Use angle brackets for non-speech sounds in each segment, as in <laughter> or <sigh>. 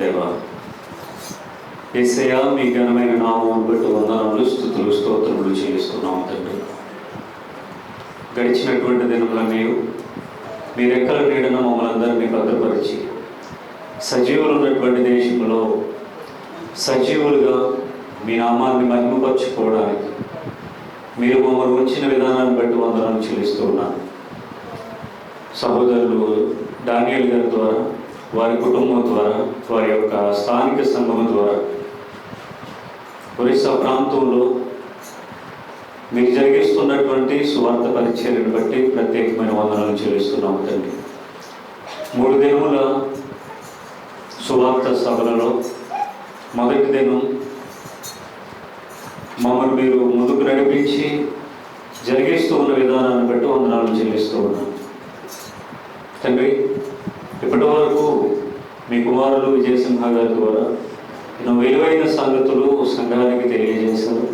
దేవా ఏసయ్యా మీ ఘనమైన నామం బట్టి వందనములు స్థుతులు స్తోత్రములు చెల్లిస్తున్నాము తండ్రి. గడిచినటువంటి దినముల మీరు మీ రెక్కల నీడన మమ్మల్ని అందరినీ భద్రపరిచి సజీవులు ఉన్నటువంటి దేశంలో సజీవులుగా మీ నామాన్ని మహిమపరచుకోవడానికి మీరు మమ్మల్ని ఉంచిన విధానాన్ని బట్టి వందనాలు చెల్లిస్తూ ఉన్నాను. సహోదరులు డానియల్ గారి ద్వారా వారి కుటుంబం ద్వారా వారి యొక్క స్థానిక సంఘం ద్వారా ఒరిస్సా ప్రాంతంలో మీకు జరిగిస్తున్నటువంటి సువార్త పరిచర్యను బట్టి ప్రత్యేకమైన వందనాలు చెల్లిస్తున్నాము తండ్రి. మూడు దినముల సువార్త సభలలో మొదటి దినం మమ్మల్ని మీరు ముందుకు నడిపించి జరిగిస్తూ ఉన్న విధానాన్ని బట్టి వందనాలు చెల్లిస్తూ ఉన్నాను తండ్రి ఇప్పటి వరకు మీ కుమారుడు విజయసింహ గారి ద్వారా ఎన్నో విలువైన సంగతులు సంఘానికి తెలియజేశారు.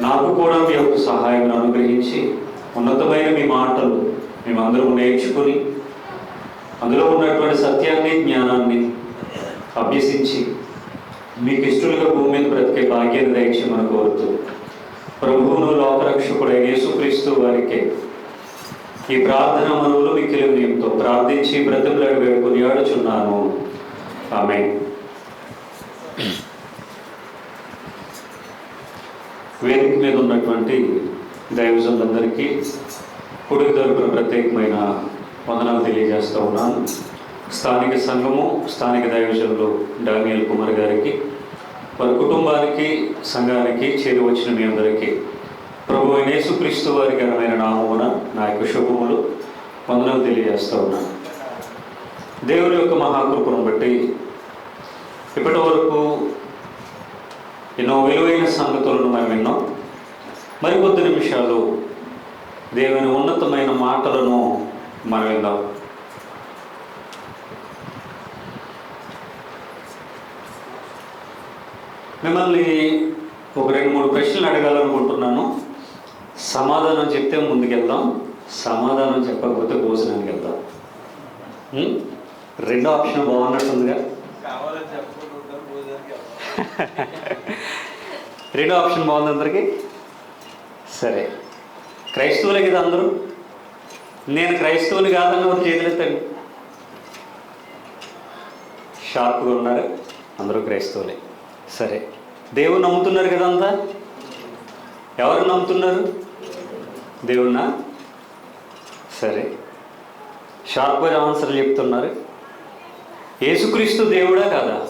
నాకు కూడా మీ యొక్క సహాయం అనుగ్రహించి ఉన్నతమైన మీ మాటలు మేమందరం నేర్చుకుని అందులో ఉన్నటువంటి సత్యాన్ని జ్ఞానాన్ని అభ్యసించి మీకు ఇష్టలుగా భూమి మీద బ్రతికే భాగ్యాన్ని దయచేయమని కోరుతూ ప్రభువును లోకరక్షకుడైన యేసుక్రీస్తు వారికి ఈ ప్రార్థన మనవులు మిక్కిలి నీతో ప్రార్థించి బ్రతుకులను వేడుకొని ఆడుచున్నాను ఆమె వేదిక మీద ఉన్నటువంటి దైవజనులందరికీ పొడుగు తరపున ప్రత్యేకమైన వందనాలు తెలియజేస్తూ ఉన్నాను. స్థానిక సంఘము స్థానిక దైవజనులు డానియల్ కుమార్ గారికి వారి కుటుంబానికి సంఘానికి చేరి వచ్చిన మీ అందరికీ ప్రభు అయిన యేసుక్రీస్తు వారి ఘనమైన నామమున నా యొక్క శుభములు వందనాలు తెలియజేస్తూ ఉన్నాను దేవుని యొక్క మహాకృపను బట్టి ఇప్పటి వరకు ఎన్నో విలువైన సంగతులను మనం విన్నాం. మరికొద్ది నిమిషాలు దేవుని ఉన్నతమైన మాటలను మనం విందాం. మిమ్మల్ని ఒక రెండు మూడు ప్రశ్నలు అడగాలనుకుంటున్నాను. సమాధానం చెప్తే ముందుకెళ్దాం సమాధానం చెప్పకపోతే భోజనానికి వెళ్దాం? రెండో ఆప్షన్ బాగున్నట్టుందిగా. <laughs> రెండో ఆప్షన్ బాగుంది అందరికి? సరే. క్రైస్తవులే కదా అందరూ? నేను క్రైస్తవుని కాదని ఒక చేతులెత్తండి షార్ప్గా ఉన్నారు. అందరూ క్రైస్తవులే. సరే. దేవుడు నమ్ముతున్నారు కదా అంతా? ఎవరు నమ్ముతున్నారు? దేవుణ్ణా సరే. షార్ప్గా ఆన్సర్లు చెప్తున్నారు. యేసుక్రీస్తు దేవుడా కాదా?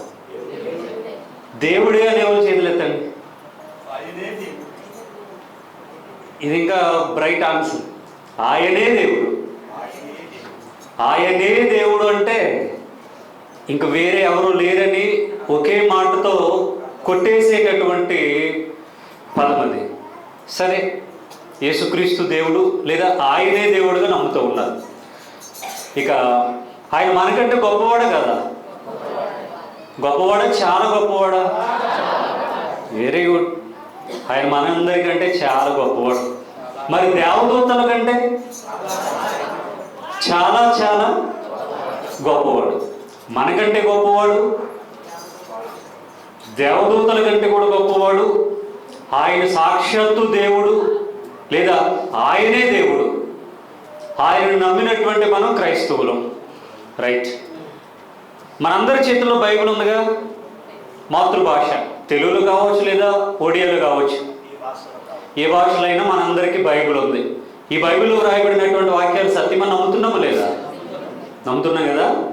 దేవుడే అని ఎవరు చేతులెత్తండి ఇది ఇంకా బ్రైట్ ఆన్సర్. ఆయనే దేవుడు. ఆయనే దేవుడు. అంటే ఇంక వేరే ఎవరు లేరని ఒకే మాటతో కొట్టేసేటటువంటి పదం అది సరే. యేసుక్రీస్తు దేవుడు లేదా ఆయనే దేవుడుగా నమ్ముతూ ఉన్నారు. ఇక ఆయన మనకంటే గొప్పవాడ కదా? గొప్పవాడ? చాలా గొప్పవాడ? వెరీ గుడ్ ఆయన మనందరికంటే చాలా గొప్పవాడు. మరి దేవదూతల కంటే చాలా చాలా గొప్పవాడు. మనకంటే గొప్పవాడు దేవదూతల కంటే కూడా గొప్పవాడు ఆయన సాక్షాత్తు దేవుడు లేదా ఆయనే దేవుడు. ఆయనను నమ్మినటువంటి మనం క్రైస్తవులం. రైట్ మనందరి చేతిలో బైబిల్ ఉందిగా? మాతృభాష. తెలుగులో కావచ్చు లేదా ఒడియాలో కావచ్చు? భాషలో ఏ భాషలైనా మనందరికీ బైబిల్ ఉంది. ఈ బైబిల్లో రాయబడినటువంటి వాక్యాలు సత్యమని నమ్ముతున్నామా లేదా? నమ్ముతున్నాం కదా?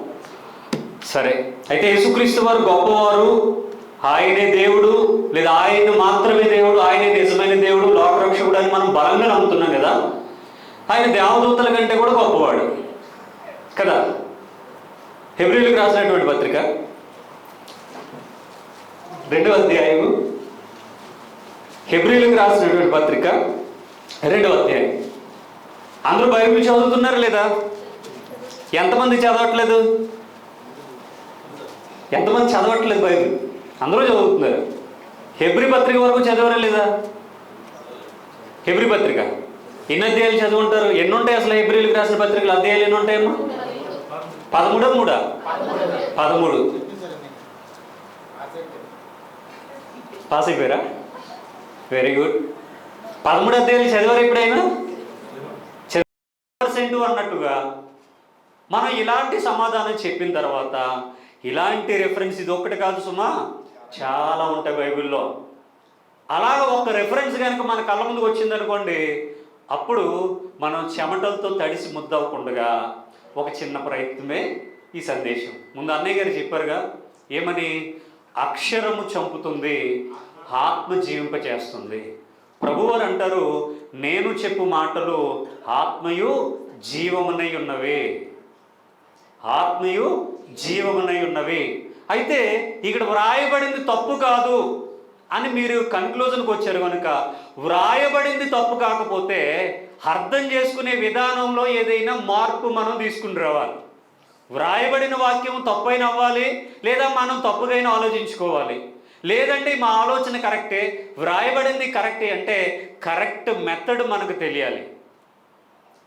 సరే. అయితే యేసుక్రీస్తు వారు గొప్పవారు. ఆయనే దేవుడు లేదా ఆయన మాత్రమే దేవుడు. ఆయనే నిజమైన దేవుడు లోకరక్షకుడు అని మనం బలంగా నమ్ముతున్నాం కదా ఆయన దేవదూతల కంటే కూడా గొప్పవాడు. కదా? హెబ్రిలకు రాసినటువంటి పత్రిక రెండవ అధ్యాయము. హెబ్రిలకు రాసినటువంటి పత్రిక రెండవ అధ్యాయం. అందరూ బైబిల్ చదువుతున్నారు లేదా? ఎంతమంది చదవట్లేదు? ఎంతమంది చదవట్లేదు బైబిల్? అందరూ చదువుతున్నారు. హెబ్రి పత్రిక వరకు చదవరా లేదా? హెబ్రి పత్రిక. ఎన్ని అధ్యాయాలు చదువుంటారు? ఎన్ని ఉంటాయి అసలు హెబ్రిలకు రాసిన పత్రికలు? అధ్యాయాలు ఎన్ని ఉంటాయమ్మా పదమూడో మూడా? పదమూడు. పాస్ అయిపోయారా? వెరీ గుడ్ పదమూడు అధ్యాయులు చదివారు ఎప్పుడైనా? పర్సెంట్ అన్నట్టుగా మనం ఇలాంటి సమాధానం చెప్పిన తర్వాత ఇలాంటి రెఫరెన్స్ ఇది ఒక్కటి కాదు సుమా. చాలా ఉంటాయి బైబిల్లో. అలాగ ఒక రెఫరెన్స్ కనుక మన కళ్ళ ముందుకు వచ్చిందనుకోండి అప్పుడు మనం చెమటలతో తడిసి ముద్దవకుండా ఒక చిన్న ప్రయత్నమే ఈ సందేశం. ముందు అన్నయ్య గారు చెప్పారుగా ఏమని? అక్షరము చంపుతుంది ఆత్మ జీవింపచేస్తుంది. ప్రభువారు అంటారు నేను చెప్పు మాటలు ఆత్మయు జీవమునై ఉన్నవి. ఆత్మయు జీవమునై ఉన్నవి. అయితే ఇక్కడ వ్రాయబడింది తప్పు కాదు. అని మీరు కన్క్లూజన్కి వచ్చారు కనుక వ్రాయబడింది తప్పు కాకపోతే అర్థం చేసుకునే విధానంలో ఏదైనా మార్పు మనం తీసుకుని రావాలి. వ్రాయబడిన వాక్యం తప్పైన అవ్వాలి లేదా మనం తప్పుగైన ఆలోచించుకోవాలి. లేదంటే మా ఆలోచన కరెక్టే వ్రాయబడింది కరెక్టే అంటే కరెక్ట్ మెథడ్ మనకు తెలియాలి.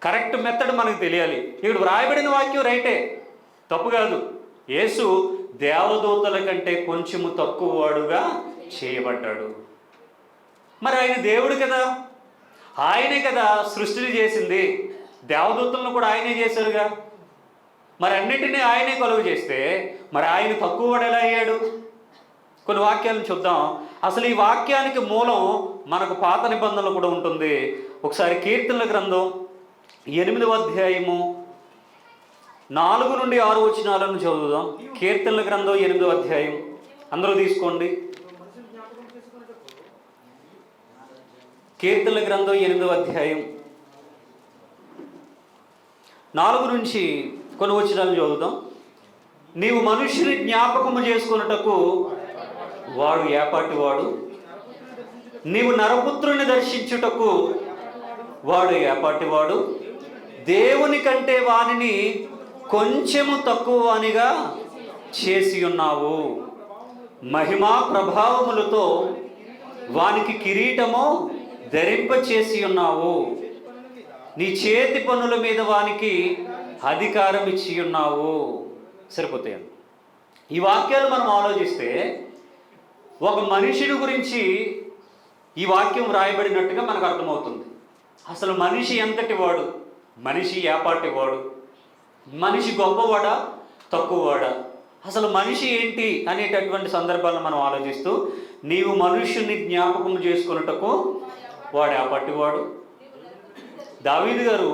కరెక్ట్ మెథడ్ మనకు తెలియాలి. ఇక్కడ వ్రాయబడిన వాక్యం రైటే తప్పు కాదు. యేసు దేవదూతల కంటే కొంచెము తక్కువ వాడుగా చేయబడ్డాడు. మరి ఆయన దేవుడు కదా. ఆయనే కదా సృష్టిని చేసింది. దేవదూతలను కూడా ఆయనే చేశారుగా. మరి అన్నిటినీ ఆయనే కొలువు చేస్తే మరి ఆయన తక్కువ వాడు ఎలా అయ్యాడు? కొన్ని వాక్యాలను చూద్దాం. అసలు ఈ వాక్యానికి మూలం మనకు పాత నిబంధనలు కూడా ఉంటుంది. ఒకసారి కీర్తనల గ్రంథం ఎనిమిదవ అధ్యాయము నాలుగు నుండి ఆరు వచనాలను చదువుదాం. కీర్తనల గ్రంథం ఎనిమిదవ అధ్యాయం. అందరూ తీసుకోండి. కీర్తన గ్రంథం ఎనిమిదవ అధ్యాయం. నాలుగు నుంచి కొన్ని వచనాలను చదువుదాం. నీవు మనుషుని జ్ఞాపకము చేసుకున్నటకు వాడు ఏపాటి వాడు నీవు నరపుత్రుని దర్శించుటకు వాడు ఏపాటి వాడు దేవుని కంటే వానిని కొంచెము తక్కువ వానిగా చేసి ఉన్నావు. మహిమా ప్రభావములతో వానికి కిరీటము ధరింప చేసి ఉన్నావు నీ చేతి పనుల మీద వానికి అధికారం ఇచ్చి ఉన్నావు సరిపోతాయండి ఈ వాక్యాలు మనం ఆలోచిస్తే ఒక మనిషిని గురించి ఈ వాక్యం రాయబడినట్టుగా మనకు అర్థమవుతుంది. అసలు మనిషి ఎంతటి వాడు? మనిషి ఏపాటి వాడు? మనిషి గొప్పవాడా? తక్కువవాడా? అసలు మనిషి ఏంటి అనేటటువంటి సందర్భాలను మనం ఆలోచిస్తూ నీవు మనుష్యుని జ్ఞాపకం చేసుకున్నటకు వాడు ఏపాటివాడు దావీదు గారు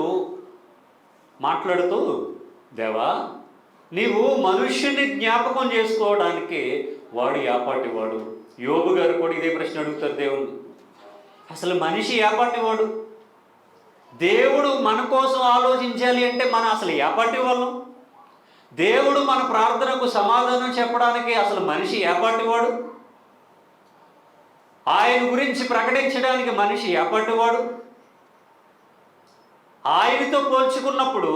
మాట్లాడుతూ దేవా నీవు మనుష్యుని జ్ఞాపకం చేసుకోవడానికి వాడు యాపాటి వాడు యోగు గారు కూడా ఇదే ప్రశ్న అడుగుతారు దేవుడు అసలు మనిషి యాపాటివాడు దేవుడు మన కోసం ఆలోచించాలి అంటే మనం అసలు ఏపాటి వాళ్ళం దేవుడు మన ప్రార్థనకు సమాధానం చెప్పడానికి అసలు మనిషి ఏపాటి వాడు ఆయన గురించి ప్రకటించడానికి మనిషి ఎప్పటివాడు వాడు? ఆయనతో పోల్చుకున్నప్పుడు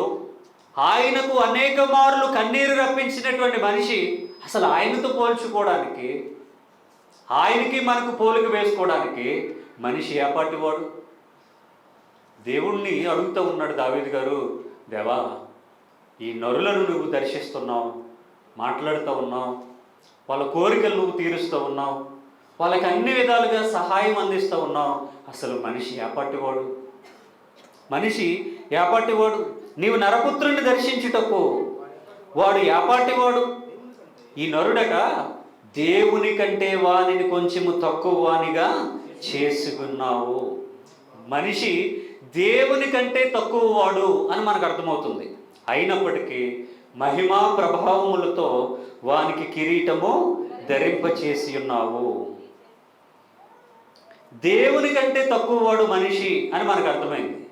ఆయనకు అనేక మార్లు కన్నీరు రప్పించినటువంటి మనిషి అసలు ఆయనతో పోల్చుకోవడానికి ఆయనకి మనకు పోలిక వేసుకోవడానికి మనిషి ఎప్పటివాడు వాడు? దేవుణ్ణి అడుగుతూ ఉన్నాడు దావేది గారు దేవా ఈ నరులను నువ్వు దర్శిస్తున్నావు మాట్లాడుతూ ఉన్నావు వాళ్ళ కోరికలు నువ్వు తీరుస్తూ ఉన్నావు వాళ్ళకి అన్ని విధాలుగా సహాయం అందిస్తూ ఉన్నావు అసలు మనిషి ఏపాటివాడు. మనిషి ఏపాటివాడు. నీవు నరపుత్రుని దర్శించుటకు వాడు ఏపాటివాడు. ఈ నరుడక దేవుని కంటే వానిని కొంచెము తక్కువ వానిగా చేసుకున్నావు. మనిషి దేవుని కంటే తక్కువ వాడు అని మనకు అర్థమవుతుంది. అయినప్పటికీ మహిమా ప్రభావములతో వానికి కిరీటము ధరింపచేసి ఉన్నావు. దేవుని కంటే తక్కువ వాడు మనిషి అని మనకు అర్థమైంది.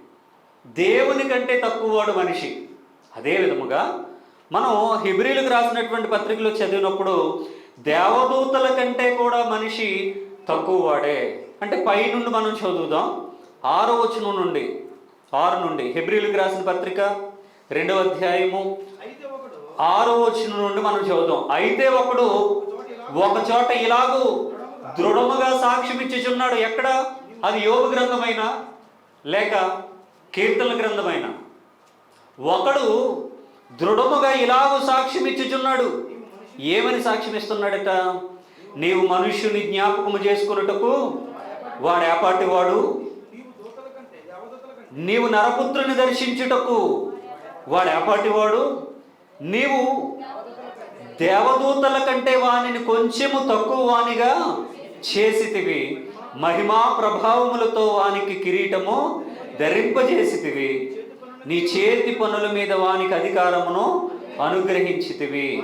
దేవుని కంటే తక్కువ వాడు మనిషి. అదే విధముగా మనం హిబ్రిలకు రాసినటువంటి పత్రికలో చదివినప్పుడు దేవదూతల కంటే కూడా మనిషి తక్కువ వాడే. అంటే పైనుండి మనం చదువుదాం. ఆరో వచనం నుండి ఆరు నుండి. హిబ్రిలకు రాసిన పత్రిక రెండవ అధ్యాయము ఆరో వచనం నుండి మనం చదువుదాం. అయితే ఒకడు ఒక చోట ఇలాగూ దృఢముగా సాక్ష్యం ఇచ్చుచున్నాడు ఎక్కడ? అది యోగ గ్రంథమైన? లేక కీర్తన గ్రంథమైన? ఒకడు దృఢముగా ఇలాగ సాక్ష్యం ఇచ్చుచున్నాడు ఏమని సాక్ష్యం ఇస్తున్నాడట నీవు మనుష్యుని జ్ఞాపకము చేసుకున్నటకు వాడు ఏపాటి వాడు? నీవు నీవు నరపుత్రుని దర్శించుటకు వాడు ఏపాటి వాడు? నీవు దేవదూతల కంటే వానిని కొంచెము తక్కువ వానిగా చేసితివి. మహిమా ప్రభావములతో వానికి కిరీటము ధరింపజేసితివి. నీ చేతి పనుల మీద వానికి అధికారమును అనుగ్రహించితివి.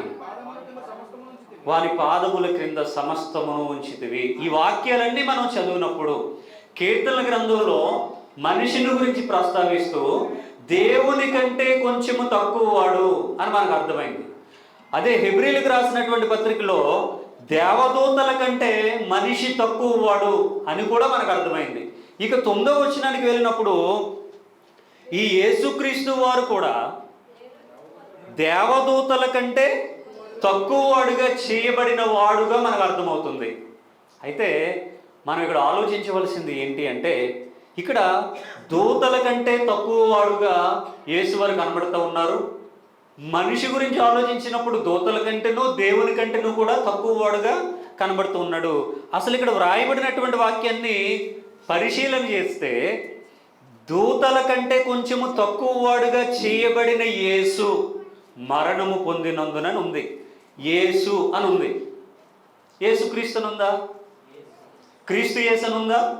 వాని పాదముల క్రింద సమస్తమును ఉంచితివి. ఈ వాక్యాలన్నీ మనం చదివినప్పుడు కీర్తన గ్రంథంలో మనిషిని గురించి ప్రస్తావిస్తూ దేవుని కంటే కొంచెము తక్కువ వాడు అని మనకు అర్థమైంది. అదే హెబ్రిలకు రాసినటువంటి పత్రికలో దేవదూతల కంటే మనిషి తక్కువ వాడు అని కూడా మనకు అర్థమైంది. ఇక తొమ్మిదో వచనానికి వెళ్ళినప్పుడు ఈ యేసుక్రీస్తు వారు కూడా దేవదూతల కంటే తక్కువ వాడుగా చేయబడిన వాడుగా మనకు అర్థమవుతుంది. అయితే మనం ఇక్కడ ఆలోచించవలసింది ఏంటి అంటే ఇక్కడ దూతల కంటే తక్కువ వాడుగా యేసు వారు కనబడుతూ ఉన్నారు. మనిషి గురించి ఆలోచించినప్పుడు దూతల కంటేనూ దేవుని కంటేనూ కూడా తక్కువ వాడుగా కనబడుతూ ఉన్నాడు. అసలు ఇక్కడ వ్రాయబడినటువంటి వాక్యాన్ని పరిశీలన చేస్తే దూతల కంటే కొంచెము తక్కువ వాడుగా చేయబడిన యేసు మరణము పొందినందునని ఉంది. యేసు అని ఉంది. యేసు క్రీస్తు క్రీస్తు యేసు అని ఉందా?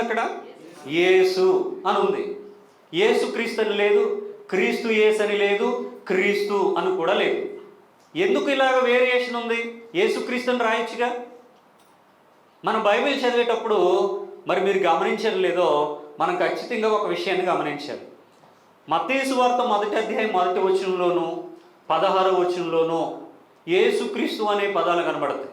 అక్కడ? యేసు అని ఉంది. యేసు క్రీస్తు లేదు. క్రీస్తు యేసు అని లేదు క్రీస్తు అని కూడా లేదు. ఎందుకు ఇలాగ వేరియేషన్ ఉంది? ఏసుక్రీస్తుని అని రాయొచ్చుగా? మనం బైబిల్ చదివేటప్పుడు మరి మీరు గమనించడం లేదో మనం ఖచ్చితంగా ఒక విషయాన్ని గమనించాలి. మతేసు వార్త మొదటి అధ్యాయం మొదటి వచనంలోను పదహారో వచనంలోను యేసుక్రీస్తు అనే పదాలు కనబడతాయి.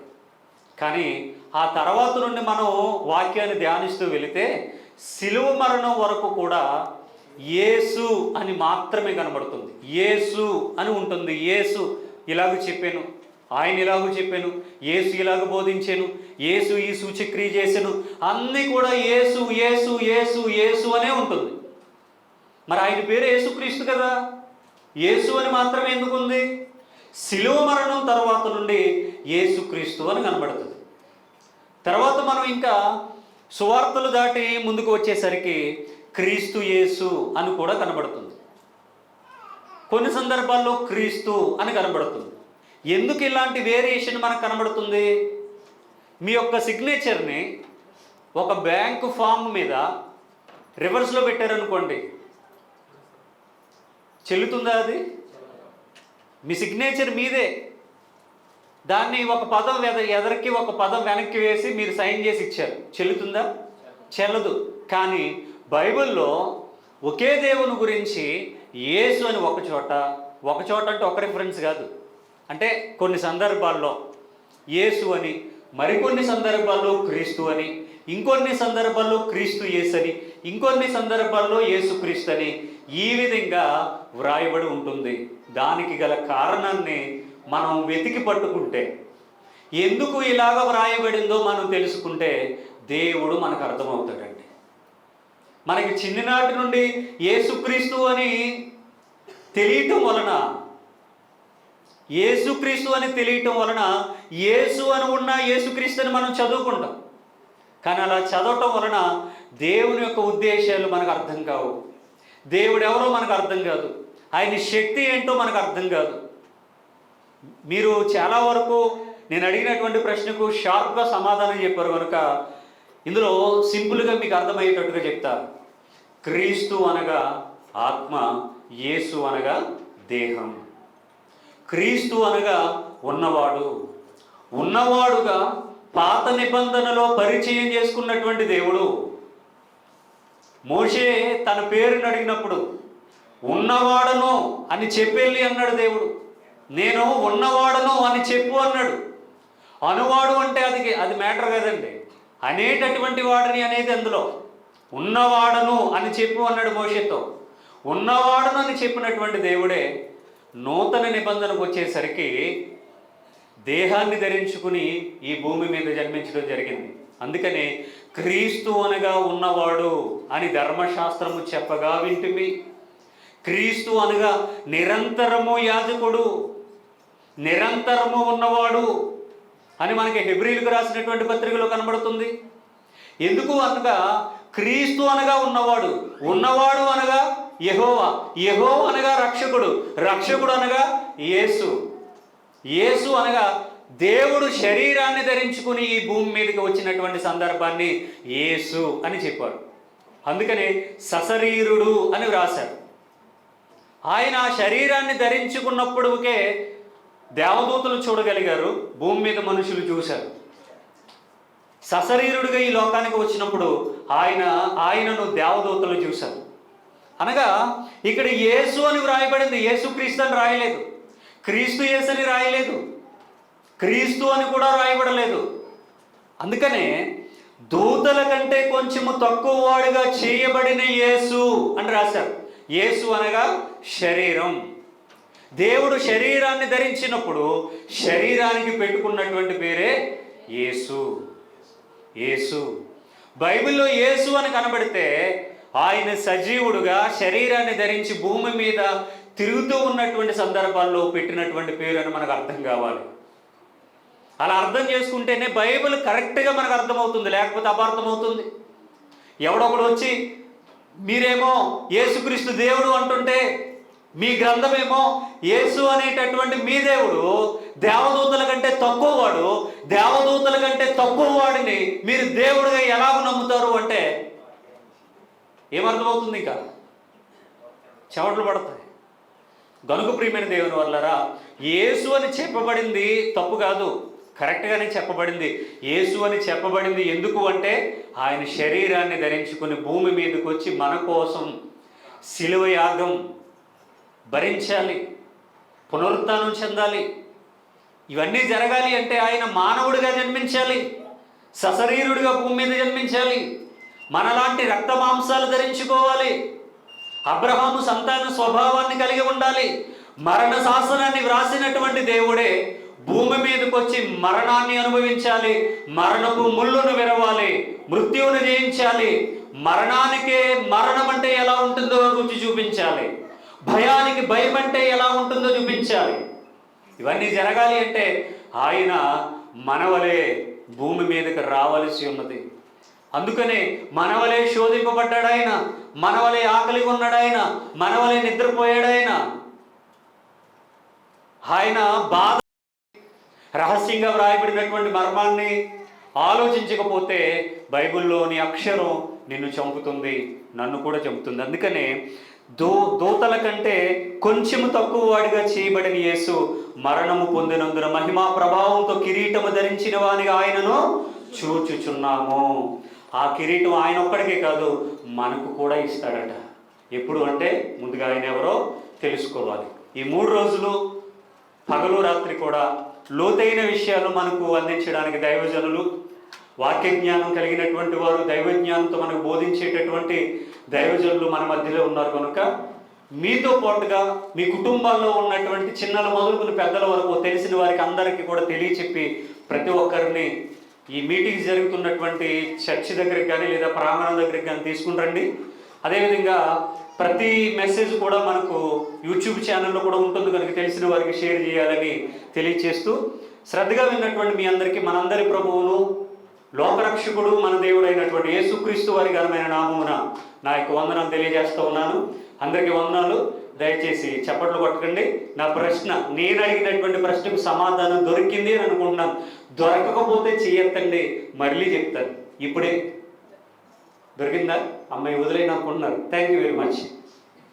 కానీ ఆ తర్వాత నుండి మనం వాక్యాన్ని ధ్యానిస్తూ వెళితే సిలువ మరణం వరకు కూడా యేసు అని మాత్రమే కనబడుతుంది. యేసు అని ఉంటుంది. యేసు ఇలాగ చెప్పాను. ఆయన ఇలాగ చెప్పాను. యేసు ఇలాగ బోధించాను. యేసు ఈ సూచక్రియ చేశాను. అన్నీ కూడా యేసు యేసు యేసు యేసు అనే ఉంటుంది. మరి ఆయన పేరు యేసుక్రీస్తు కదా. యేసు అని మాత్రమే ఎందుకు ఉంది? శిలువ మరణం తర్వాత నుండి యేసుక్రీస్తు అని కనబడుతుంది. తర్వాత మనం ఇంకా సువార్తలు దాటి ముందుకు వచ్చేసరికి క్రీస్తు యేసు అని కూడా కనబడుతుంది. కొన్ని సందర్భాల్లో క్రీస్తు అని కనబడుతుంది. ఎందుకు ఇలాంటి వేరియేషన్ మనకు కనబడుతుంది? మీ యొక్క సిగ్నేచర్ని ఒక బ్యాంకు ఫామ్ మీద రివర్స్లో పెట్టారనుకోండి. చెల్లుతుందా అది? మీ సిగ్నేచర్ మీదే. దాన్ని ఒక పదం ఎద ఎదరికి ఒక పదం వెనక్కి వేసి మీరు సైన్ చేసి ఇచ్చారు. చెల్లుతుందా? చెల్లదు. కానీ బైబిల్లో ఒకే దేవుని గురించి యేసు అని ఒక చోట ఒక చోట అంటే ఒక రిఫరెన్స్ కాదు. అంటే కొన్ని సందర్భాల్లో యేసు అని మరికొన్ని సందర్భాల్లో క్రీస్తు అని ఇంకొన్ని సందర్భాల్లో క్రీస్తు యేసు అని ఇంకొన్ని సందర్భాల్లో యేసు క్రీస్తు అని ఈ విధంగా వ్రాయబడి ఉంటుంది. దానికి గల కారణాన్ని మనం వెతికి పట్టుకుంటే ఎందుకు ఇలాగ వ్రాయబడిందో మనం తెలుసుకుంటే దేవుడు మనకు అర్థమవుతాడు మనకి చిన్ననాటి నుండి ఏసుక్రీస్తు అని తెలియటం వలన ఏసుక్రీస్తు అని తెలియటం వలన ఏసు అని ఉన్న యేసుక్రీస్తు అని మనం చదువుకుంటాం. కానీ అలా చదవటం వలన దేవుని యొక్క ఉద్దేశాలు మనకు అర్థం కావు. దేవుడు ఎవరో మనకు అర్థం కాదు. ఆయన శక్తి ఏంటో మనకు అర్థం కాదు. మీరు చాలా వరకు నేను అడిగినటువంటి ప్రశ్నకు షార్ప్గా సమాధానం చెప్పారు కనుక ఇందులో సింపుల్గా మీకు అర్థమయ్యేటట్టుగా చెప్తారు క్రీస్తు అనగా ఆత్మ యేసు అనగా దేహం. క్రీస్తు అనగా ఉన్నవాడు. ఉన్నవాడుగా పాత నిబంధనలో పరిచయం చేసుకున్నటువంటి దేవుడు. మోషే తన పేరుని అడిగినప్పుడు ఉన్నవాడను అని చెప్పెళ్ళి అన్నాడు దేవుడు. నేను ఉన్నవాడను అని చెప్పు అన్నాడు. అనువాడు అంటే అది అది మ్యాటర్ కదండి. అనేటటువంటి వాడిని అనేది అందులో. ఉన్నవాడను అని చెప్పు అన్నాడు మోషేతో ఉన్నవాడను అని చెప్పినటువంటి దేవుడే నూతన నిబంధనకు వచ్చేసరికి దేహాన్ని ధరించుకుని ఈ భూమి మీద జన్మించడం జరిగింది. అందుకనే క్రీస్తు అనగా ఉన్నవాడు అని ధర్మశాస్త్రము చెప్పగా వింటిమి. క్రీస్తు అనగా నిరంతరము యాజకుడు నిరంతరము ఉన్నవాడు అని మనకి హెబ్రిల్కి రాసినటువంటి పత్రికలో కనబడుతుంది. ఎందుకు అనగా క్రీస్తు అనగా ఉన్నవాడు. ఉన్నవాడు అనగా యహోవా. యహో అనగా రక్షకుడు. రక్షకుడు అనగా యేసు. యేసు అనగా దేవుడు శరీరాన్ని ధరించుకుని ఈ భూమి మీదకి వచ్చినటువంటి సందర్భాన్ని యేసు అని చెప్పారు. అందుకనే సశరీరుడు అని వ్రాశారు. ఆయన ఆ శరీరాన్ని ధరించుకున్నప్పుడుకే దేవదూతలు చూడగలిగారు. భూమి మీద మనుషులు చూశారు. సశరీరుడిగా ఈ లోకానికి వచ్చినప్పుడు ఆయన ఆయనను దేవదూతలు చూశారు. అనగా ఇక్కడ యేసు అని వ్రాయబడింది. యేసు క్రీస్తు అని రాయలేదు. క్రీస్తు యేసు అని రాయలేదు. క్రీస్తు అని కూడా రాయబడలేదు. అందుకనే దూతల కంటే కొంచెము తక్కువ వాడుగా చేయబడిన యేసు అని రాశారు. యేసు అనగా శరీరం. దేవుడు శరీరాన్ని ధరించినప్పుడు శరీరానికి పెట్టుకున్నటువంటి పేరే యేసు. యేసు. బైబిల్లో యేసు అని కనబడితే ఆయన సజీవుడుగా శరీరాన్ని ధరించి భూమి మీద తిరుగుతూ ఉన్నటువంటి సందర్భాల్లో పెట్టినటువంటి పేరు అని మనకు అర్థం కావాలి. అలా అర్థం చేసుకుంటేనే బైబిల్ కరెక్ట్గా మనకు అర్థమవుతుంది లేకపోతే అపార్థమవుతుంది. ఎవడొకడు వచ్చి మీరేమో యేసుక్రీస్తు దేవుడు అంటుంటే మీ గ్రంథమేమో యేసు అనేటటువంటి మీ దేవుడు దేవదూతల కంటే తక్కువ వాడు దేవదూతల కంటే తక్కువ వాడిని మీరు దేవుడిగా ఎలాగ నమ్ముతారు అంటే ఏమర్థమవుతుంది ఇంకా? చెవట్లు పడతాయి. గనుక ప్రియమైన దేవుని వల్లరా యేసు అని చెప్పబడింది తప్పు కాదు. కరెక్ట్గానే చెప్పబడింది. యేసు అని చెప్పబడింది ఎందుకు అంటే ఆయన శరీరాన్ని ధరించుకుని భూమి మీదకి వచ్చి మన కోసం శిలువ యాగం భరించాలి పునరుత్నం చెందాలి ఇవన్నీ జరగాలి అంటే ఆయన మానవుడిగా జన్మించాలి సశరీరుడిగా భూమి మీద జన్మించాలి మనలాంటి రక్త మాంసాలు ధరించుకోవాలి అబ్రహాము సంతాన స్వభావాన్ని కలిగి ఉండాలి మరణ శాసనాన్ని వ్రాసినటువంటి దేవుడే భూమి మీదకి వచ్చి మరణాన్ని అనుభవించాలి మరణపు ముళ్ళును విరవాలి మృత్యువును జయించాలి మరణానికే మరణం అంటే ఎలా ఉంటుందో రుచి చూపించాలి భయానికి భయం అంటే ఎలా ఉంటుందో చూపించాలి. ఇవన్నీ జరగాలి అంటే ఆయన మనవలే భూమి మీదకి రావలసి ఉన్నది. అందుకనే మనవలే శోధింపబడ్డాడు ఆయన. మనవలే ఆకలి ఉన్నాడు ఆయన. మనవలే నిద్రపోయాడు ఆయన. ఆయన బాధ రహస్యంగా వ్రాయబడినటువంటి మర్మాన్ని ఆలోచించకపోతే బైబిల్లోని అక్షరం నిన్ను చంపుతుంది నన్ను కూడా చంపుతుంది. అందుకనే దో దూతల కంటే కొంచెము తక్కువ వాడిగా చేయబడిన యేసు మరణము పొందినందున మహిమా ప్రభావంతో కిరీటము ధరించిన వానిగా ఆయనను చూచుచున్నాము. ఆ కిరీటం ఆయన ఒక్కడికే కాదు మనకు కూడా ఇస్తాడట. ఎప్పుడు అంటే ముందుగా ఆయన ఎవరో తెలుసుకోవాలి. ఈ మూడు రోజులు పగలు రాత్రి కూడా లోతైన విషయాలు మనకు అందించడానికి దైవజనులు వాక్య జ్ఞానం కలిగినటువంటి వారు దైవ జ్ఞానంతో మనకు బోధించేటటువంటి దైవజనులు మన మధ్యలో ఉన్నారు కనుక మీతో పాటుగా మీ కుటుంబాల్లో ఉన్నటువంటి చిన్నల మొదలుకుని పెద్దల వరకు తెలిసిన వారికి అందరికీ కూడా తెలియచెప్పి ప్రతి ఒక్కరిని ఈ మీటింగ్ జరుగుతున్నటువంటి చర్చి దగ్గరికి కానీ లేదా ప్రాంగణం దగ్గరికి కానీ తీసుకుని రండి. అదేవిధంగా ప్రతి మెసేజ్ కూడా మనకు యూట్యూబ్ ఛానల్లో కూడా ఉంటుంది కనుక తెలిసిన వారికి షేర్ చేయాలని తెలియచేస్తూ శ్రద్ధగా విన్నటువంటి మీ అందరికీ మనందరి ప్రభువును లోకరక్షకుడు మన దేవుడైనటువంటి యేసుక్రీస్తు వారి ఘనమైన నామమున నా యొక్క వందనాలు తెలియజేస్తూ ఉన్నాను. అందరికీ వందనాలు. దయచేసి చప్పట్లు కొట్టకండి. నా ప్రశ్న నేను అడిగినటువంటి ప్రశ్నకు సమాధానం దొరికింది అని అనుకుంటున్నాను. దొరకకపోతే చేయొద్దండి. మళ్ళీ చెప్తాను. ఇప్పుడే. దొరికిందా? అమ్మాయి వదిలేను అనుకుంటున్నారు. Thank you very much